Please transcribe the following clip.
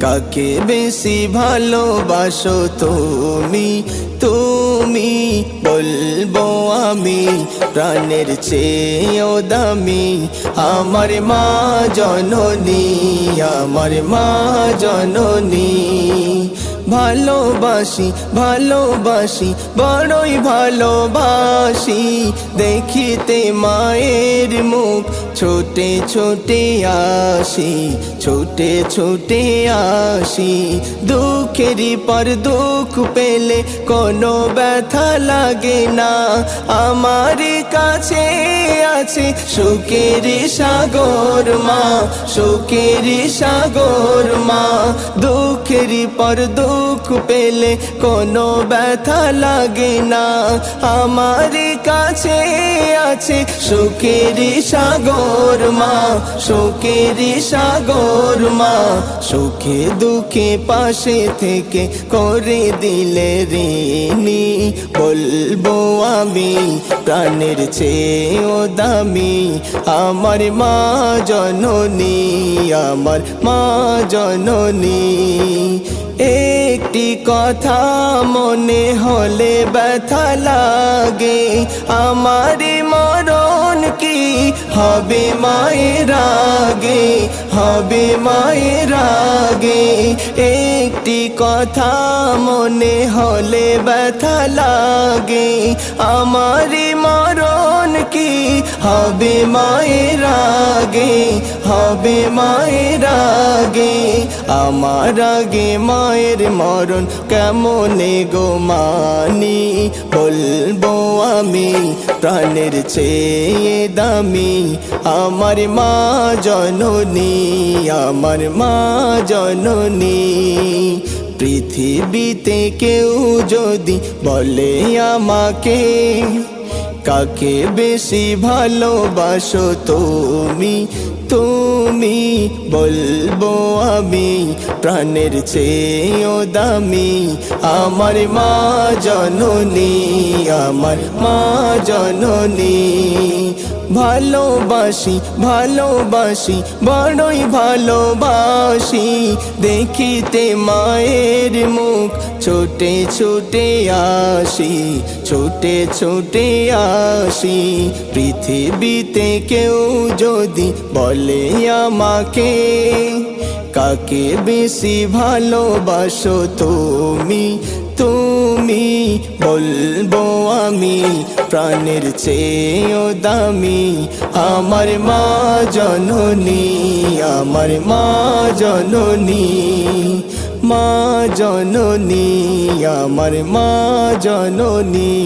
কাকে বেশি ভালোবাসো তুমি? তুমি বলব আমি প্রাণের চেয়েও দামি। আমার মা জননী, আমার মা জননী। ভালোবাসি ভালোবাসি, বড়ই ভালোবাসি। দেখিতে মায়ের মুখ, ছোটে ছোটে আসি, ছোটে ছোটে আসি। দুঃখেরই পর দুঃখ পেলে কোনো ব্যথা লাগে না। আমার কাছে আছে সুখের সাগর মা, সুখের সাগর মা। দুঃখেরই পর দুঃখ পেলে কোনো ব্যথা লাগে না। আমার কাছে আছে সুখের সাগর মা সুখের সাগর মা, সুখে দুঃখে পাশে থেকে করে দিলে ঋণী। বলব আমি প্রাণের চেয়েও দামি, আমার মা জননী, আমার মা জননী। একটি কথা মনে হলে ব্যথা লাগে। আমার মরণ কি হবে মায়ের আগে? হবে মায়ের আগে। একটি কথা মনে হলে ব্যথা লাগে। আমার মরণ কি হবে মায়ের আগে হবে মায়ের আগে আমার আগে মায়ের মরণ কেমনে গো মানি? বলব আমি, প্রাণের চেয়ে দামি। আমার মা জননী, আমার মা জননী। পৃথিবীতে কেউ যদি বলে আমাকে কাকে বেশি ভালোবাসো তুমি? তুমি বলব আমি প্রাণের চেয়েও দামি। আমার মা জননী, আমার মা জননী। ভালোবাসি ভালোবাসি, বড়ই ভালোবাসি। দেখিতে মায়ের মুখ, ছোটে ছোটে আসি, ছোটে ছোটে আসি। পৃথিবীতে কেউ যদি বলে আমাকে, কাকে বেশি ভালোবাসো তুমি? তুমি বলব আমি, প্রাণের চেয়েও দামি। আমার মা জননী, আমার মা জননী মা জননী, আমার মা জননী।